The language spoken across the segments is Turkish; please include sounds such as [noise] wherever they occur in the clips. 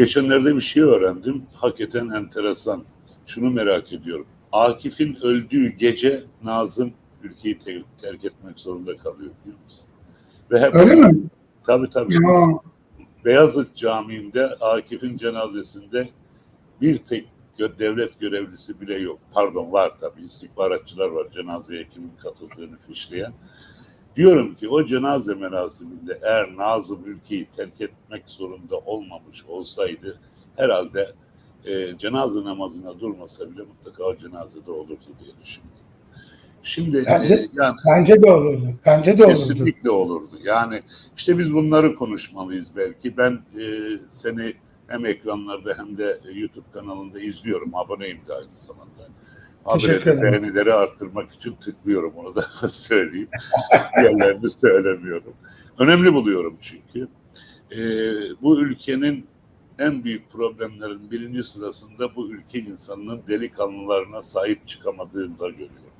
Geçenlerde bir şey öğrendim. Hakikaten enteresan. Şunu merak ediyorum. Akif'in öldüğü gece Nazım ülkeyi te- terk etmek zorunda kalıyor biliyor musun? Ve hep Öyle mi? Tabii tabii. Ya, Beyazıt Camii'nde Akif'in cenazesinde bir tek gö- devlet görevlisi bile yok. Pardon var tabii istihbaratçılar var cenazeye kimin katıldığını fişleyen. Diyorum ki o cenaze merasiminde eğer Nazım ülkeyi terk etmek zorunda olmamış olsaydı herhalde e, cenaze namazına durmasa bile mutlaka o cenazede olurdu diye düşünüyorum. Şimdi Bence- e, yani bence de olurdu. Bence de olurdu. Kesinlikle olurdu. Yani işte biz bunları konuşmalıyız belki. Ben e, seni hem ekranlarda hem de YouTube kanalında izliyorum. Aboneyim de aynı zamanda. Teşekkür beğenileri arttırmak için tıklıyorum onu da [laughs] söyleyeyim. Diğerlerini söylemiyorum. Önemli buluyorum çünkü. E, bu ülkenin en büyük problemlerin birinci sırasında bu ülke insanının delikanlılarına sahip çıkamadığını da görüyorum.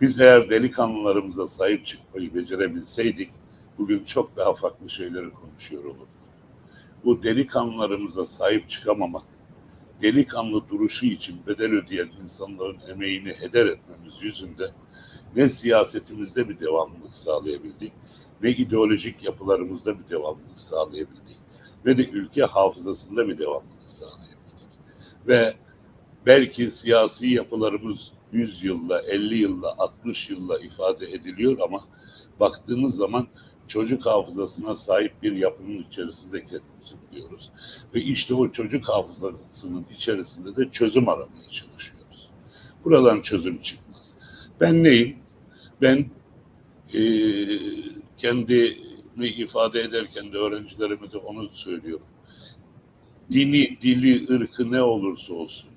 Biz eğer delikanlılarımıza sahip çıkmayı becerebilseydik bugün çok daha farklı şeyleri konuşuyor olurduk. Bu delikanlılarımıza sahip çıkamamak, delikanlı duruşu için bedel ödeyen insanların emeğini heder etmemiz yüzünden ne siyasetimizde bir devamlılık sağlayabildik, ne ideolojik yapılarımızda bir devamlılık sağlayabildik, ve de ülke hafızasında bir devamlılık sağlayabildik. Ve belki siyasi yapılarımız 100 yılla, 50 yılla, 60 yılla ifade ediliyor ama baktığımız zaman çocuk hafızasına sahip bir yapının içerisinde buluyoruz. Ve işte o çocuk hafızasının içerisinde de çözüm aramaya çalışıyoruz. Buradan çözüm çıkmaz. Ben neyim? Ben eee kendimi ifade ederken de öğrencilerime de onu söylüyorum. Dini, dili, ırkı ne olursa olsun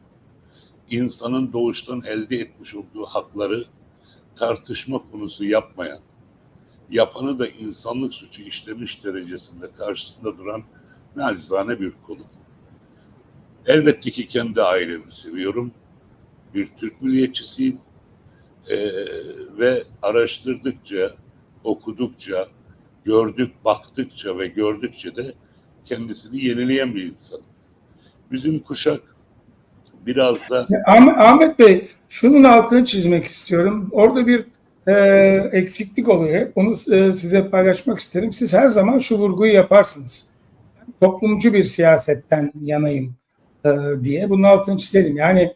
insanın doğuştan elde etmiş olduğu hakları tartışma konusu yapmayan, yapanı da insanlık suçu işlemiş derecesinde karşısında duran nacizane bir konu. Elbette ki kendi ailemi seviyorum. Bir Türk milliyetçisiyim. Ee, ve araştırdıkça, okudukça, gördük, baktıkça ve gördükçe de kendisini yenileyen bir insan. Bizim kuşak biraz da Ahmet, Ahmet Bey, şunun altını çizmek istiyorum. Orada bir e, eksiklik oluyor. Onu e, size paylaşmak isterim. Siz her zaman şu vurguyu yaparsınız. Toplumcu bir siyasetten yanayım e, diye. Bunun altını çizelim. Yani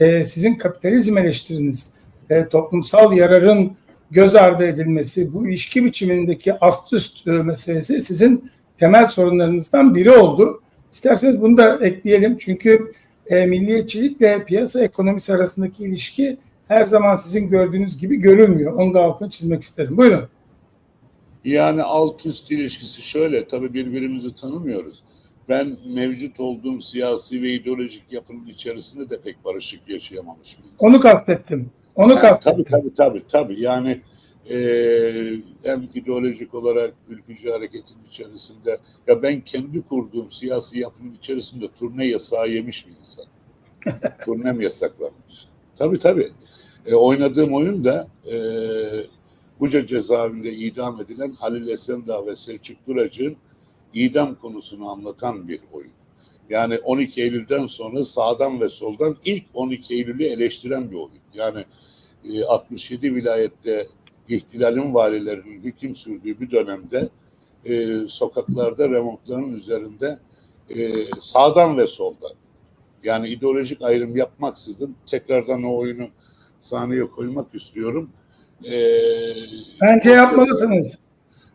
e, sizin kapitalizm eleştiriniz, e, toplumsal yararın göz ardı edilmesi, bu ilişki biçimindeki ast üst e, meselesi sizin temel sorunlarınızdan biri oldu. İsterseniz bunu da ekleyelim. Çünkü e, milliyetçilikle piyasa ekonomisi arasındaki ilişki her zaman sizin gördüğünüz gibi görülmüyor. Onu da altını çizmek isterim. Buyurun. Yani alt üst ilişkisi şöyle, tabii birbirimizi tanımıyoruz. Ben mevcut olduğum siyasi ve ideolojik yapının içerisinde de pek barışık yaşayamamış bir insanım. Onu kastettim. Onu Yani kastettim. tabii tabii tabii tabii. Yani e, hem ideolojik olarak ülkücü hareketin içerisinde ya ben kendi kurduğum siyasi yapının içerisinde turne yasağı yemiş bir insan. [laughs] Turnem yasaklanmış. Tabii tabii. E, oynadığım oyun da e, Buca cezaevinde idam edilen Halil Esendağ ve Selçuk Duracık'ın idam konusunu anlatan bir oyun. Yani 12 Eylül'den sonra sağdan ve soldan ilk 12 Eylül'ü eleştiren bir oyun. Yani e, 67 vilayette ihtilalin valilerinin hüküm sürdüğü bir dönemde e, sokaklarda remontların üzerinde e, sağdan ve soldan yani ideolojik ayrım yapmaksızın tekrardan o oyunu sahneye koymak istiyorum. E, Bence yapmalısınız.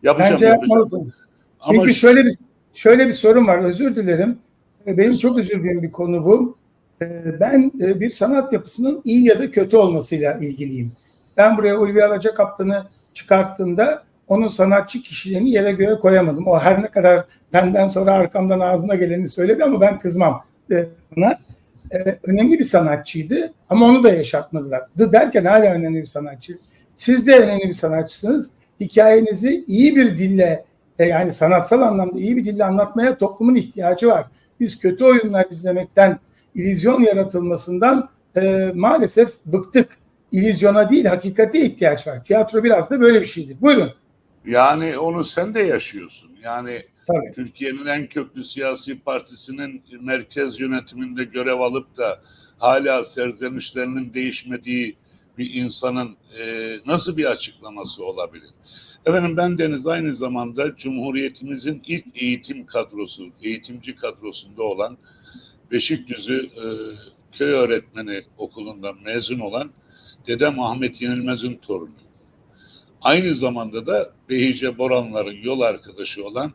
Yapacağım, Bence yapmalısınız. Ama Çünkü şöyle bir şöyle bir sorun var. Özür dilerim. E, Benim çok üzüldüğüm bir konu bu. E, Ben e, bir sanat yapısının iyi ya da kötü olmasıyla ilgiliyim. Ben buraya Ulvi Alacakaptan'ı çıkarttığımda onun sanatçı kişiliğini yere göğe koyamadım. O her ne kadar benden sonra arkamdan ağzına geleni söyledi ama ben kızmam e, ona. E, önemli bir sanatçıydı ama onu da yaşatmadılar. The derken hala önemli bir sanatçı. Siz de önemli bir sanatçısınız. Hikayenizi iyi bir dille e, yani sanatsal anlamda iyi bir dille anlatmaya toplumun ihtiyacı var. Biz kötü oyunlar izlemekten, illüzyon yaratılmasından e, maalesef bıktık. İllüzyona değil, hakikate ihtiyaç var. Tiyatro biraz da böyle bir şeydir. Buyurun. Yani onu sen de yaşıyorsun. Yani Tabii. Türkiye'nin en köklü siyasi partisinin merkez yönetiminde görev alıp da hala serzenişlerinin değişmediği bir insanın e, nasıl bir açıklaması olabilir? Efendim ben Deniz aynı zamanda Cumhuriyetimizin ilk eğitim kadrosu, eğitimci kadrosunda olan Beşikdüzü e, köy öğretmeni okulundan mezun olan dedem Ahmet Yenilmez'in torunu. Aynı zamanda da Behice Boranların yol arkadaşı olan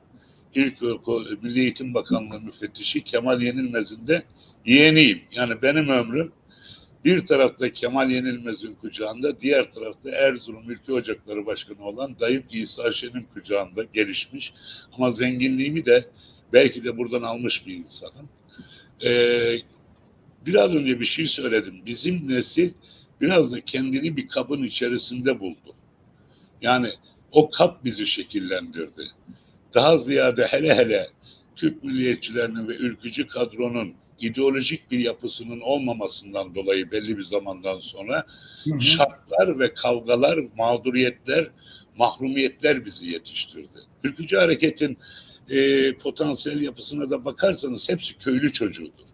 İlkokul Milli Eğitim Bakanlığı müfettişi Kemal Yenilmez'in de yeğeniyim. Yani benim ömrüm bir tarafta Kemal Yenilmez'in kucağında, diğer tarafta Erzurum Ülke Ocakları Başkanı olan dayım İsa Şen'in kucağında gelişmiş. Ama zenginliğimi de belki de buradan almış bir insanım. Ee, biraz önce bir şey söyledim. Bizim nesil biraz da kendini bir kabın içerisinde buldu. Yani o kap bizi şekillendirdi. Daha ziyade hele hele Türk milliyetçilerinin ve ülkücü kadronun ideolojik bir yapısının olmamasından dolayı belli bir zamandan sonra Hı hı. şartlar ve kavgalar, mağduriyetler, mahrumiyetler bizi yetiştirdi. Ülkücü hareketin e, potansiyel yapısına da bakarsanız hepsi köylü çocuğudur.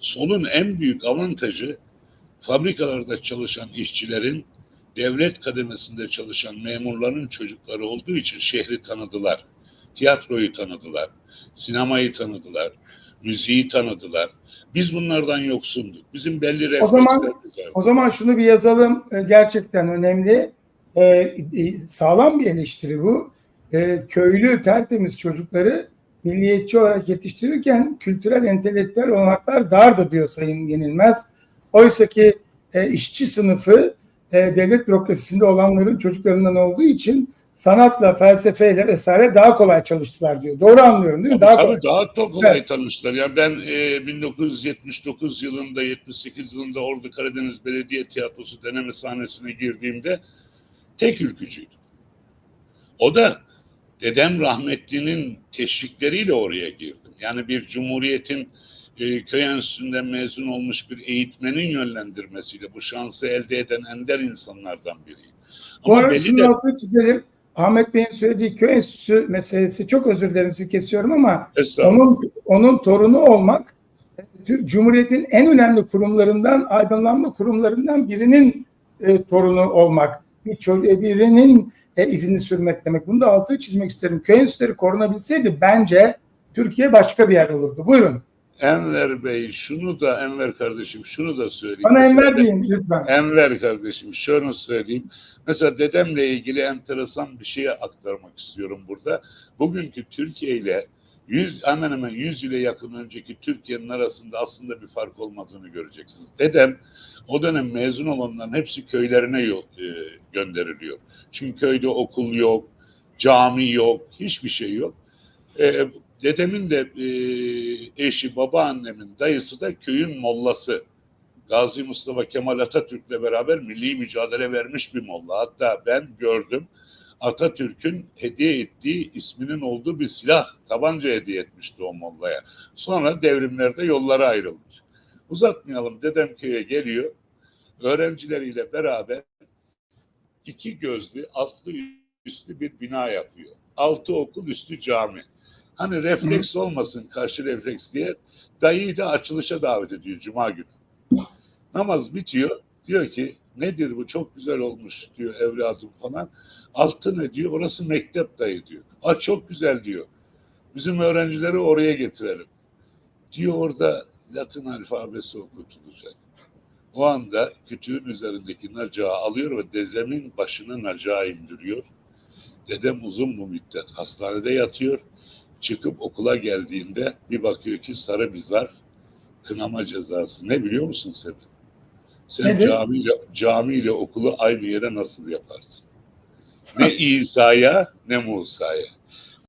Sonun en büyük avantajı fabrikalarda çalışan işçilerin, devlet kademesinde çalışan memurların çocukları olduğu için şehri tanıdılar. Tiyatroyu tanıdılar, sinemayı tanıdılar, müziği tanıdılar. Biz bunlardan yoksunduk. Bizim belli O zaman- reflekslerimiz vardı. O zaman şunu bir yazalım. E, Gerçekten önemli. E, e, sağlam bir eleştiri bu. E, köylü tertemiz çocukları milliyetçi olarak yetiştirirken kültürel entelektüel olanaklar dardı diyor Sayın Yenilmez. Oysa ki e, işçi sınıfı e, devlet bürokrasisinde olanların çocuklarından olduğu için sanatla, felsefeyle vesaire daha kolay çalıştılar diyor. Doğru anlıyorum değil mi? Daha kolay. Tabii daha da kolay tanıştılar. Yani ben e, 1979 yılında, 78 yılında Ordu Karadeniz Belediye Tiyatrosu deneme sahnesine girdiğimde tek ülkücüydüm. O da dedem rahmetlinin teşvikleriyle oraya girdim. Yani bir cumhuriyetin e, köy enstitüsünden mezun olmuş bir eğitmenin yönlendirmesiyle bu şansı elde eden ender insanlardan biriyim. Bu arada de altını çizelim. Ahmet Bey'in söylediği köy enstitüsü meselesi çok özür dilerim sizi kesiyorum ama onun onun torunu olmak Cumhuriyet'in en önemli kurumlarından, aydınlanma kurumlarından birinin e, torunu olmak, bir ço- birinin e, izini sürmek demek. Bunu da altını çizmek isterim. Köy enstitüleri korunabilseydi bence Türkiye başka bir yer olurdu. Buyurun. Enver Bey şunu da Enver kardeşim şunu da söyleyeyim. Bana Mesela Enver deyin lütfen. Enver kardeşim şunu söyleyeyim. Mesela dedemle ilgili enteresan bir şeye aktarmak istiyorum burada. Bugünkü Türkiye ile 100 hemen hemen 100 ile yakın önceki Türkiye'nin arasında aslında bir fark olmadığını göreceksiniz. Dedem o dönem mezun olanların hepsi köylerine yol, e, gönderiliyor. Çünkü köyde okul yok, cami yok, hiçbir şey yok. E, dedemin de e, eşi, babaannemin dayısı da köyün mollası. Gazi Mustafa Kemal Atatürk'le beraber milli mücadele vermiş bir molla. Hatta ben gördüm Atatürk'ün hediye ettiği isminin olduğu bir silah, tabanca hediye etmişti o mollaya. Sonra devrimlerde yollara ayrılmış. Uzatmayalım dedem köye geliyor. Öğrencileriyle beraber iki gözlü, altlı üstlü bir bina yapıyor. Altı okul, üstü cami. Hani refleks olmasın karşı refleks diye dayıyı da açılışa davet ediyor Cuma günü. Namaz bitiyor. Diyor ki nedir bu çok güzel olmuş diyor evladım falan. Altı ne diyor? Orası mektep dayı diyor. Aa çok güzel diyor. Bizim öğrencileri oraya getirelim. Diyor orada Latin alfabesi okutulacak. O anda kütüğün üzerindeki nacağı alıyor ve dezemin başına nacağı indiriyor. Dedem uzun bu müddet hastanede yatıyor. Çıkıp okula geldiğinde bir bakıyor ki sarı bir zarf kınama cezası. Ne biliyor musun Sebi? Sen Nedir? camiyle, camiyle okulu aynı yere nasıl yaparsın? Ne İsa'ya ne Musa'ya.